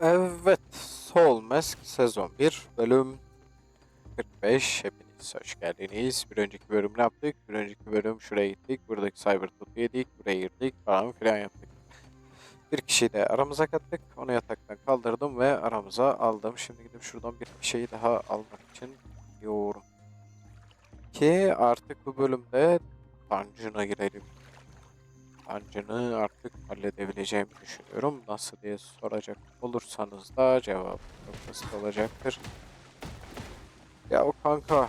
Evet, Soul Mask sezon 1 bölüm 45 hepiniz hoş geldiniz. Bir önceki bölüm ne yaptık? Bir önceki bölüm şuraya gittik, buradaki Cyber Toot'u yedik, buraya girdik falan filan yaptık. Bir kişiyi de aramıza kattık, onu yataktan kaldırdım ve aramıza aldım. Şimdi gidip şuradan bir kişiyi daha almak için gidiyorum. Ki artık bu bölümde Dungeon'a girelim. Dungeon'ı artık halledebileceğimi düşünüyorum. Nasıl diye soracak olursanız da cevap çok basit olacaktır. Ya o kanka.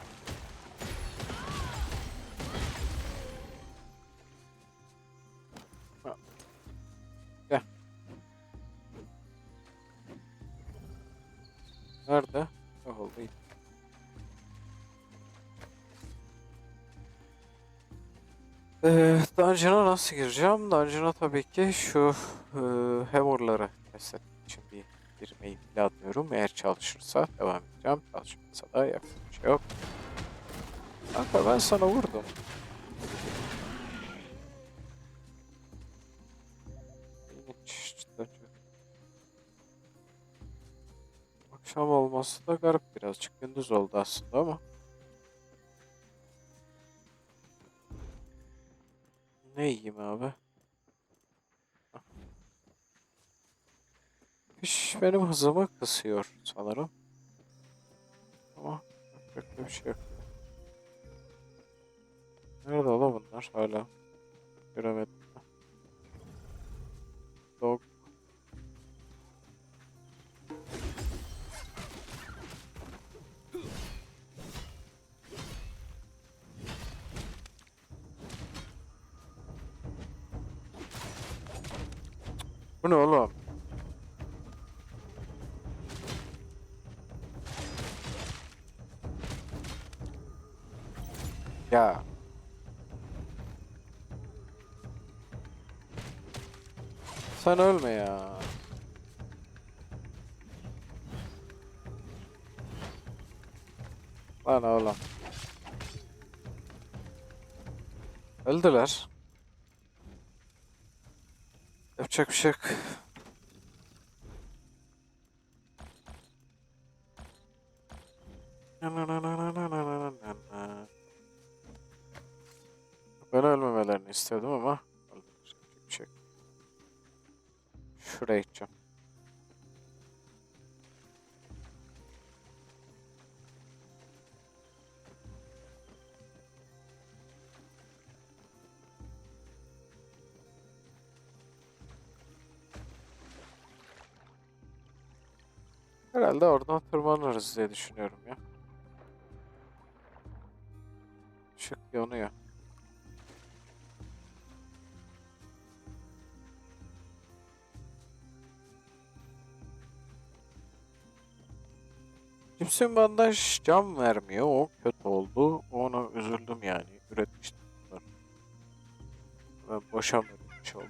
Nerede? Oldu. Ee, Dungeon'a nasıl gireceğim? Dungeon'a tabii ki şu e, hammer'ları için bir girmeyi planlıyorum. Eğer çalışırsa devam edeceğim. Çalışmazsa da yapacak bir şey yok. Kanka ben sana vurdum. Akşam olması da garip birazcık. Gündüz oldu aslında ama. Ne yiyeyim abi? Piş benim hızımı kısıyor sanırım. Ama yapacak bir şey yok. Nerede ola bunlar hala? Göremedim. Sen ölme ya. Lan oğlum. Öldüler. Yapacak bir şey yok. Ben ölmemelerini istedim ama Şuraya gideceğim. Herhalde oradan tırmanırız diye düşünüyorum Kimse bandaj cam vermiyor. O kötü oldu. Ona üzüldüm yani. Üretmiştim. Ben boşa üretmiş oldum?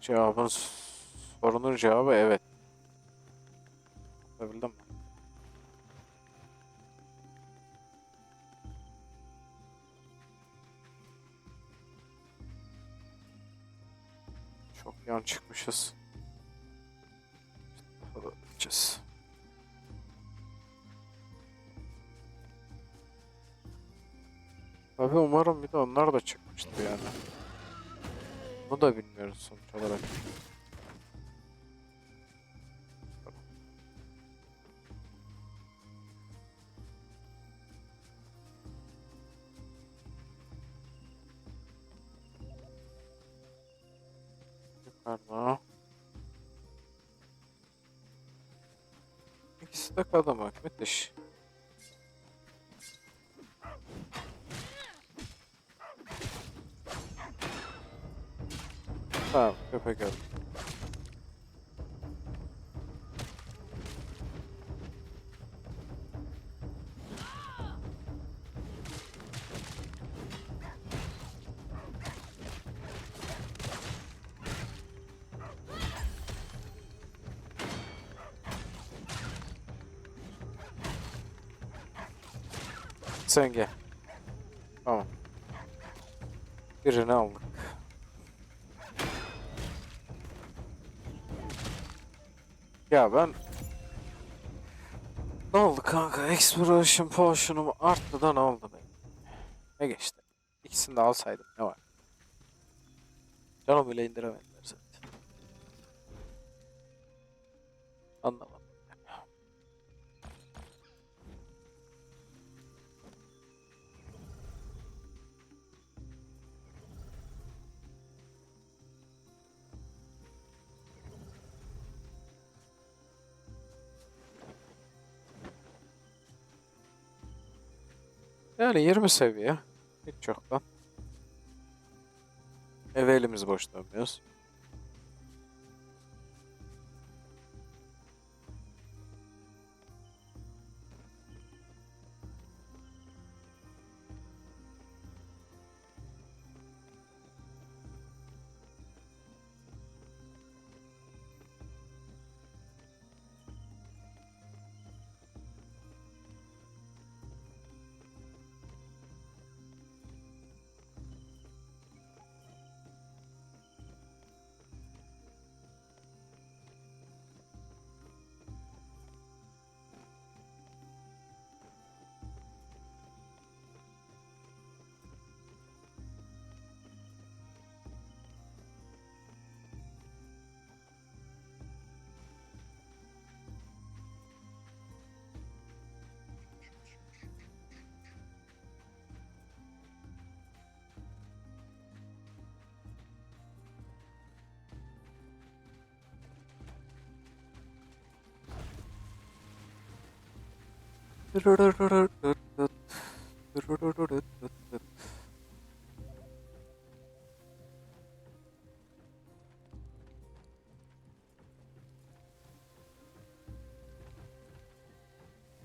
Cevabın sorunun cevabı evet. Anlatabildim? Çok yan çıkmışız. Gideceğiz. Tabii umarım bir de onlar da çıkmıştır yani. Bunu da bilmiyoruz sonuç olarak. Yukarıda. İkisi de kalamak. Müthiş. Tamam, köpek öldü. sen gel. Tamam. Birini aldık. Ya ben... Ne oldu kanka? Exploration Potion'umu artmadan aldı benim. Ne geçti? İkisini de alsaydım ne var? Canım bile indiremediler zaten. Anlamadım. Yani 20 seviye. Hiç çoktan. Eve elimiz boş dönmüyoruz.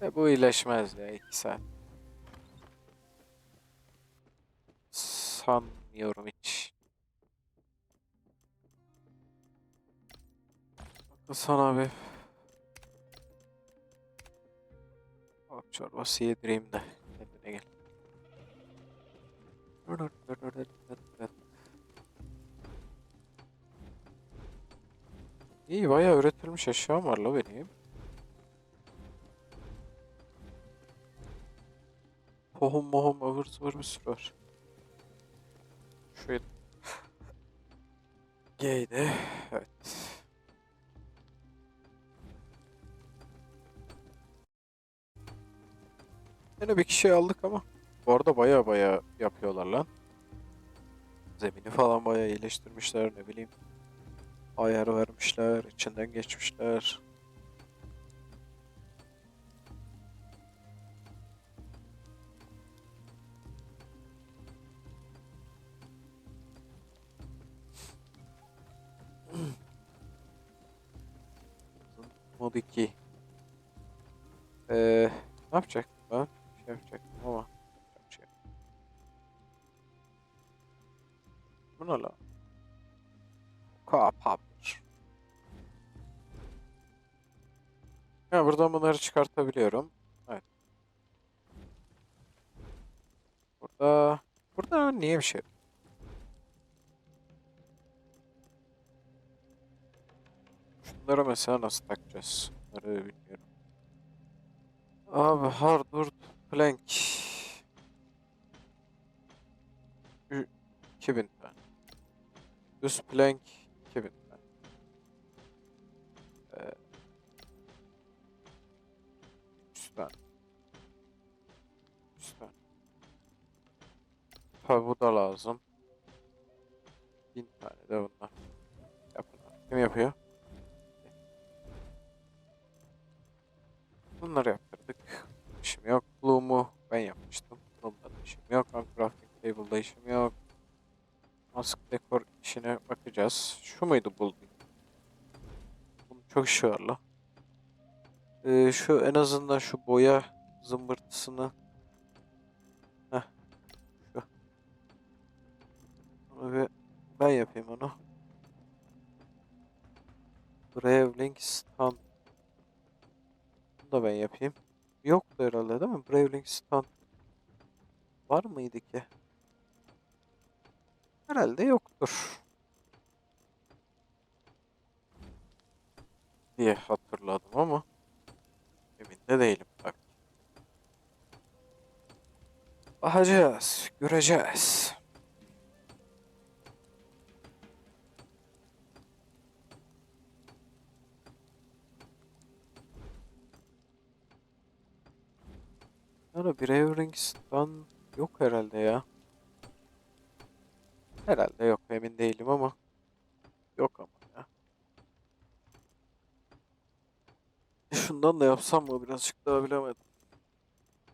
Ve bu iyileşmez ya 2 saat. Sanmıyorum hiç. Sana bir çorbası yedireyim de kendine gel. İyi bayağı üretilmiş eşyam var la benim. Tohum mohum ıvır zıvır bir sürü var. Şöyle. Geydi. Evet. Yine bir kişi aldık ama. Bu arada baya baya yapıyorlar lan. Zemini falan baya iyileştirmişler ne bileyim. Ayar vermişler, içinden geçmişler. Mod 2. Ee, ne şey yapacaktım ama yapacak bir şey. Bu ne lan? Kapatır. Ya buradan bunları çıkartabiliyorum. Evet. Burada burada niye bir şey? Şunları mesela nasıl takacağız? Bunları bilmiyorum. Abi hardwood plank. Ü- 2000 tane. Düz plank 2000 tane. Ee, 300 tane. 300 tane. Tabi bu da lazım. 1000 tane de bunlar. Yapın. Kim yapıyor? Bunları yaptırdık. Yok. Bloom'u ben yapmıştım. Bununla da işim yok. Uncrafting table'da işim yok. Mask dekor işine bakacağız. Şu muydu buldum? Bunun çok la. Ee, şu en azından şu boya zımbırtısını Heh. Ben yapayım onu. Bravling stand. Bunu da ben yapayım. Yoktu herhalde değil mi? Bravling stand. Var mıydı ki? Herhalde yoktur. Diye hat hatırladım ama emin de değilim tabii. Bakacağız, göreceğiz. Yani bir Everings'tan yok herhalde ya. Herhalde yok emin değilim ama yok ama ya. Şundan da yapsam mı birazcık daha bilemedim.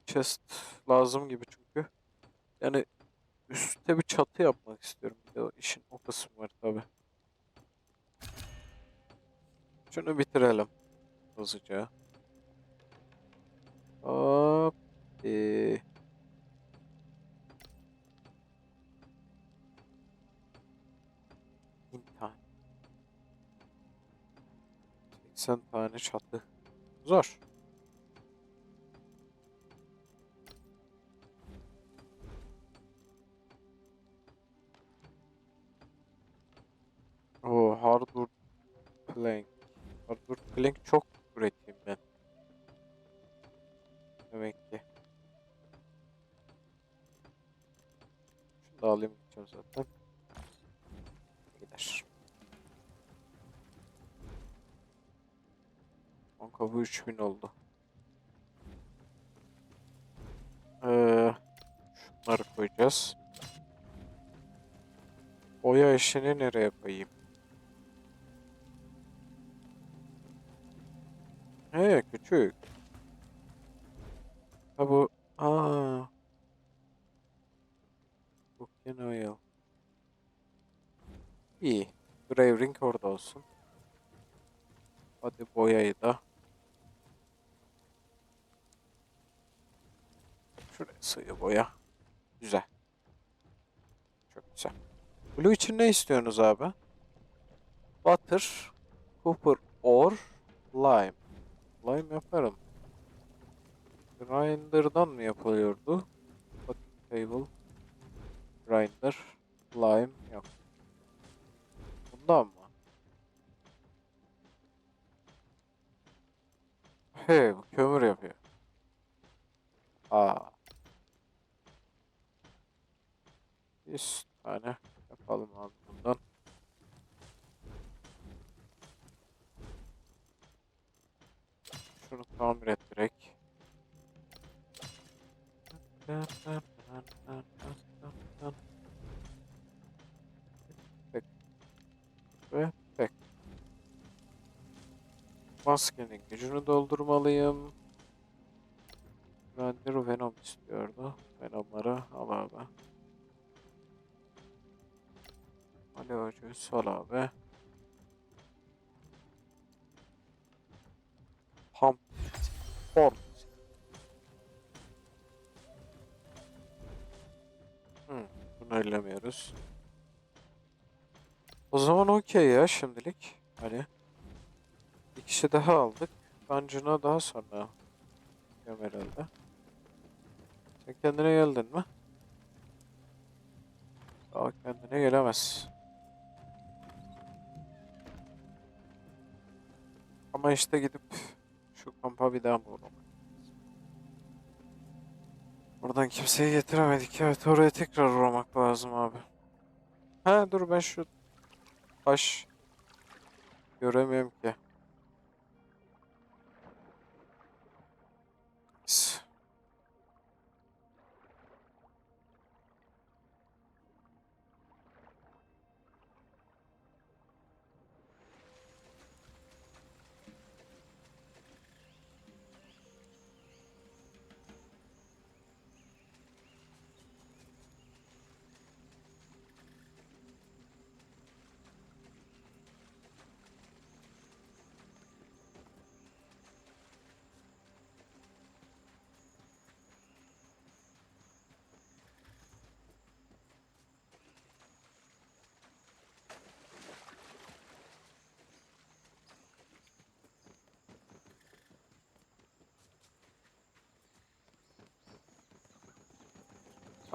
Chest lazım gibi çünkü. Yani üstte bir çatı yapmak istiyorum. Bir de işin o kısmı var tabi. Şunu bitirelim hızlıca. Tane çatı. Zor. Kanka bu 3000 oldu. Ee, şunları koyacağız. Oya işini nereye koyayım? He küçük. Ha bu aa. Cooking oil. İyi. Grave ring orada olsun. Hadi boyayı da. Şuraya sığıyor boya. Güzel. Çok güzel. Blue için ne istiyorsunuz abi? Butter, copper ore, lime. Lime yaparım. Grinder'dan mı yapılıyordu? Table, grinder, lime yok. Bundan mı? He, bu kömür yapıyor. Aa. 100 tane yapalım abi bundan. Şunu tamir et. Ve tek. Maskenin gücünü doldurmalıyım. Render Venom istiyordu. Venomları al abi. Alo sal abi. Pump. Form. Hmm, bunu ellemiyoruz. O zaman okey ya şimdilik. Hani bir daha aldık. Dungeon'a daha sonra gidiyorum herhalde. Sen kendine geldin mi? Daha kendine gelemez. İşte gidip şu kampa bir daha uğramak? Oradan kimseyi getiremedik. Evet oraya tekrar uğramak lazım abi. Ha dur ben şu taş göremiyorum ki.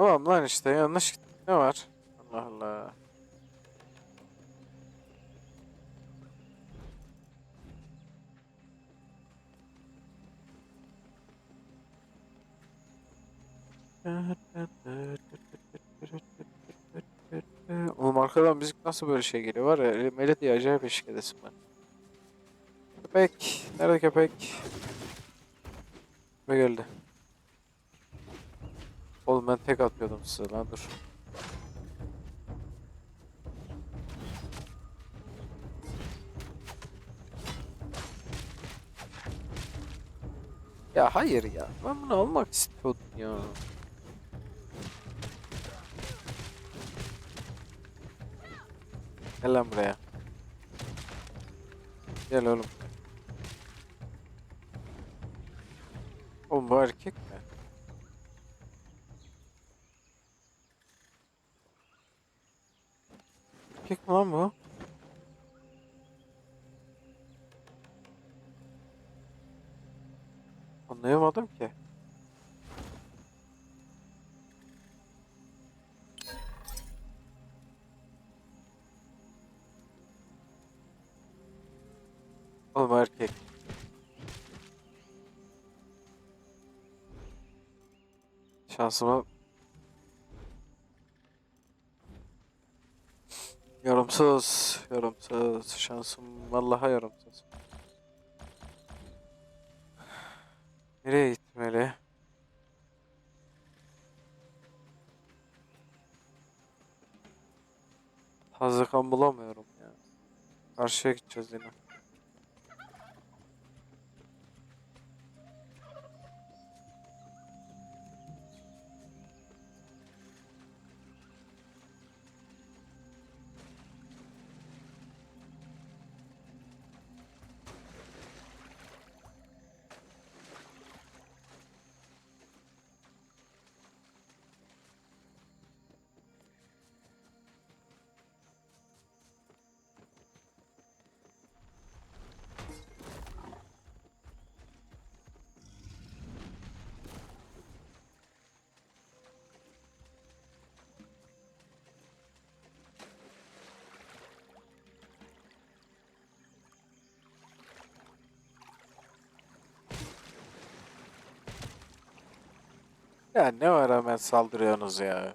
Tamam lan işte yanlış ne var? Allah Allah. Oğlum arkadan müzik nasıl böyle şey geliyor var ya melodi acayip eşlik edesin ben. Köpek. Nerede köpek? Ve geldi. Oğlum ben tek atıyordum size lan dur. Ya hayır ya. Ben bunu almak istiyordum ya. Gel lan buraya. Gel oğlum. Oğlum bu erkek Şansıma Yorumsuz, yorumsuz. Şansım vallahi yorumsuz. Nereye gitmeli? Hazikan bulamıyorum ya. Karşıya gideceğiz yine. Ya ne var hemen saldırıyorsunuz ya.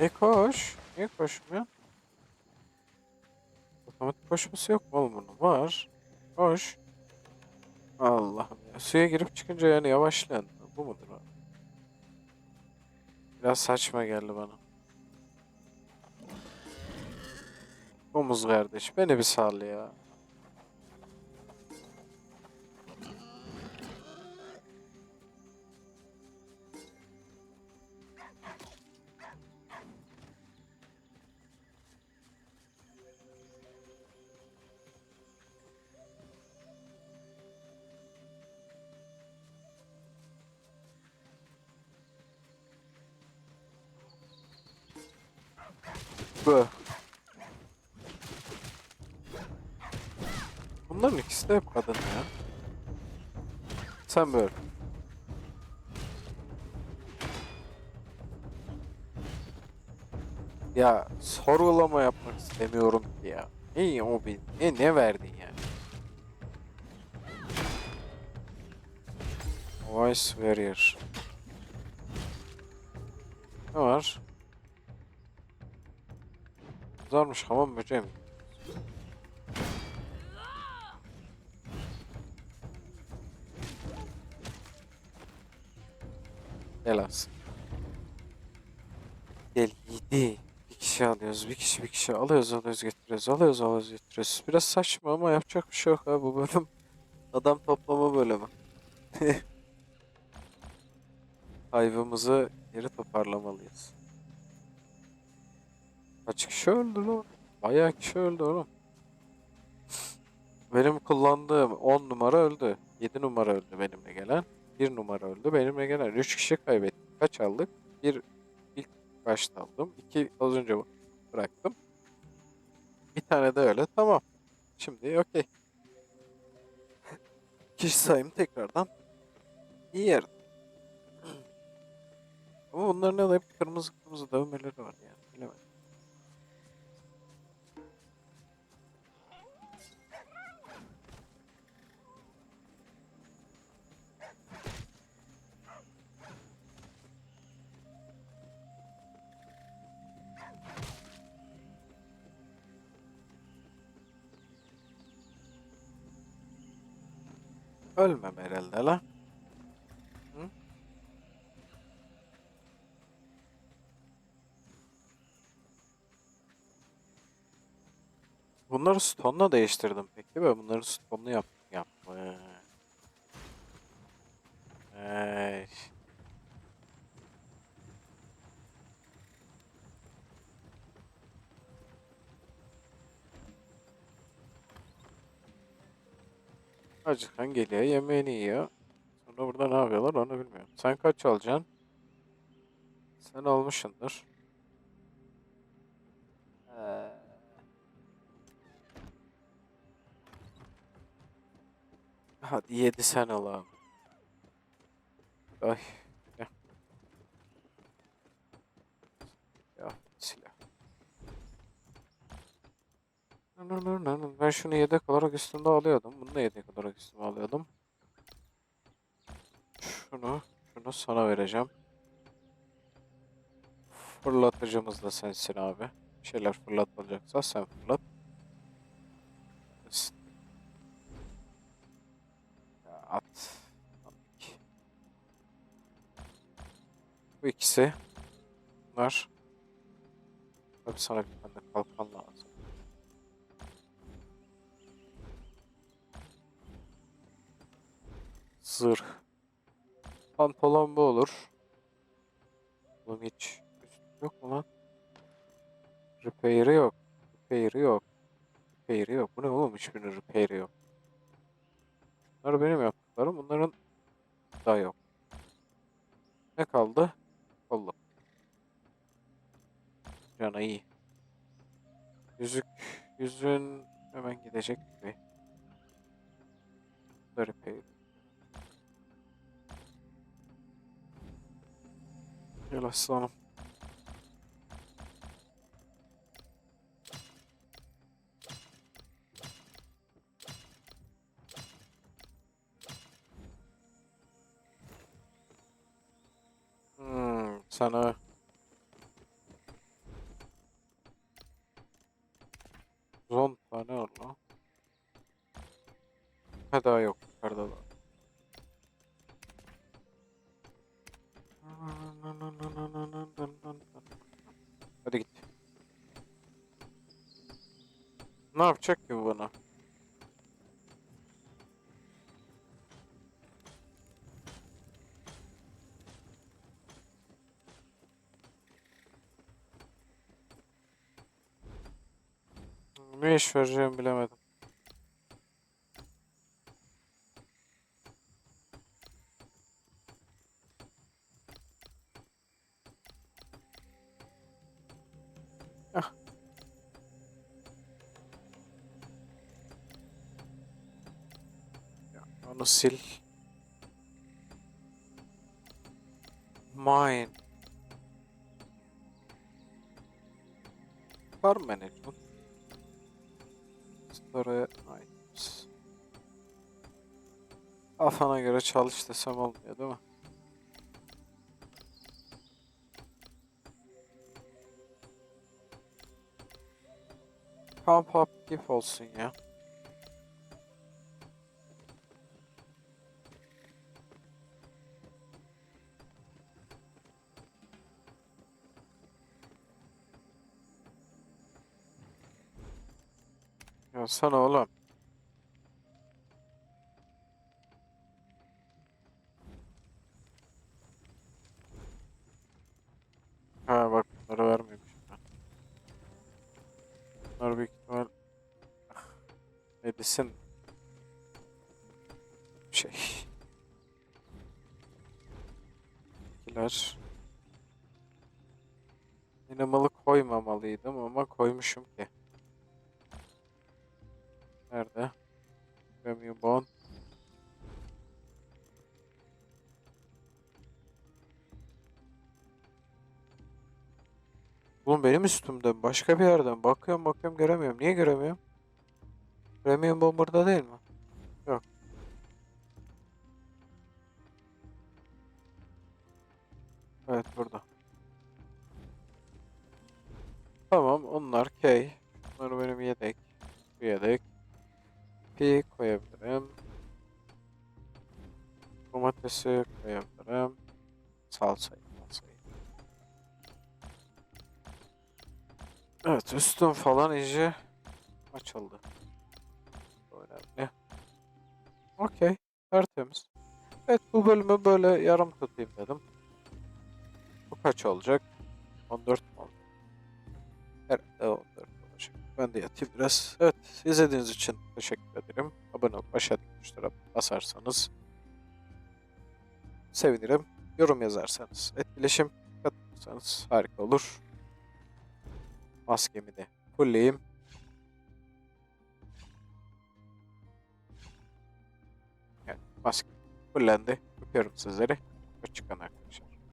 Ne koş? Niye koşmuyor? Otomatik koşması yok mu oğlum bunun? Var. Koş. Allah'ım. Suya girip çıkınca yani yavaşlayan. Bu mudur o? Biraz saçma geldi bana. Omuz kardeş. Beni bir sal ya. Bu. Bunların ikisi de hep kadın ya. Sen böyle. Ya sorgulama yapmak istemiyorum ki ya. Ne o bir ne ne verdin yani? Voice Warrior. Ne var? Güzelmiş hamam böceği mi? Gel yedi. Bir kişi alıyoruz, bir kişi bir kişi alıyoruz, alıyoruz getiriyoruz, alıyoruz, alıyoruz getiriyoruz. Biraz saçma ama yapacak bir şey yok ha bu bölüm. Adam toplama bölümü. Hayvımızı geri toparlamalıyız. Kaç kişi öldü lan? Bayağı kişi öldü oğlum. Benim kullandığım 10 numara öldü. 7 numara öldü benimle gelen. 1 numara öldü benimle gelen. 3 kişi kaybettik. Kaç aldık? Bir ilk başta aldım. 2 az önce bıraktım. Bir tane de öyle. Tamam. Şimdi okey. Kişi sayımı tekrardan İyi yer. Ama bunların hep kırmızı kırmızı dövmeleri var yani. Ölmem herhalde la. Hı? Bunları stone'la değiştirdim peki ve bunları stone'lu yap yapma. Ay. Acıkan geliyor yemeğini yiyor. Sonra burada ne yapıyorlar onu bilmiyorum. Sen kaç alacaksın? Sen almışsındır. Ee, Hadi 7 sen al abi. Ay. Ya. Ya silah. Ben şunu yedek olarak üstümde alıyordum. Bunu da yedek olarak üstüme alıyordum. Şunu, şunu sana vereceğim. Fırlatıcımız da sensin abi. Bir şeyler fırlatılacaksa sen fırlat. Ya At. Bu ikisi. Bunlar. Tabii sana bir tane kalkan lazım. Zırh. Pantolon bu olur. Oğlum hiç yok mu lan? Repair'i yok. Repair'i yok. Repair'i yok. Bu ne oğlum? Hiçbirinin repair'i yok. Bunlar benim yaptıklarım. Bunların da yok. Ne kaldı? Kolluk. Cana iyi. Yüzük. Yüzün hemen gidecek da repair. Gel aslanım. Hmm, sana Zon tane var lan. Ha daha yok. Yukarıda da. Ne yapacak ki bu bana? Ne iş vereceğimi bilemedim. Sil. Mine. Farm management. Store items. Kafana göre çalış desem olmuyor değil mi? Pump up olsun ya. Sana oğlum. Ha bak bunları vermemiş. Bunlar büyük ihtimal Medicine şey Bitkiler Animal'ı koymamalıydım ama koymuşum ki. Nerede? Premium bond. Oğlum benim üstümde başka bir yerden bakıyorum bakıyorum göremiyorum. Niye göremiyorum? Premium bond burada değil mi? Yok. Evet burada. Tamam onlar key. Bunlar benim yedek. Bir yedek. P koyabilirim. Domatesi koyabilirim. Salçayı, salçayı. Evet üstüm falan iyice açıldı. Önemli. Okey. Tertemiz. Evet bu bölümü böyle yarım tutayım dedim. Bu kaç olacak? 14 mi oldu? Herhalde 14 olacak. Ben de yatayım biraz. Evet izlediğiniz için teşekkür ederim. Abone olup aşağıdaki tuşlara basarsanız sevinirim. Yorum yazarsanız, etkileşim katılırsanız harika olur. Maskemi de fullleyeyim. Evet, maske fullendi. Öpüyorum sizleri. Hoşçakalın arkadaşlar.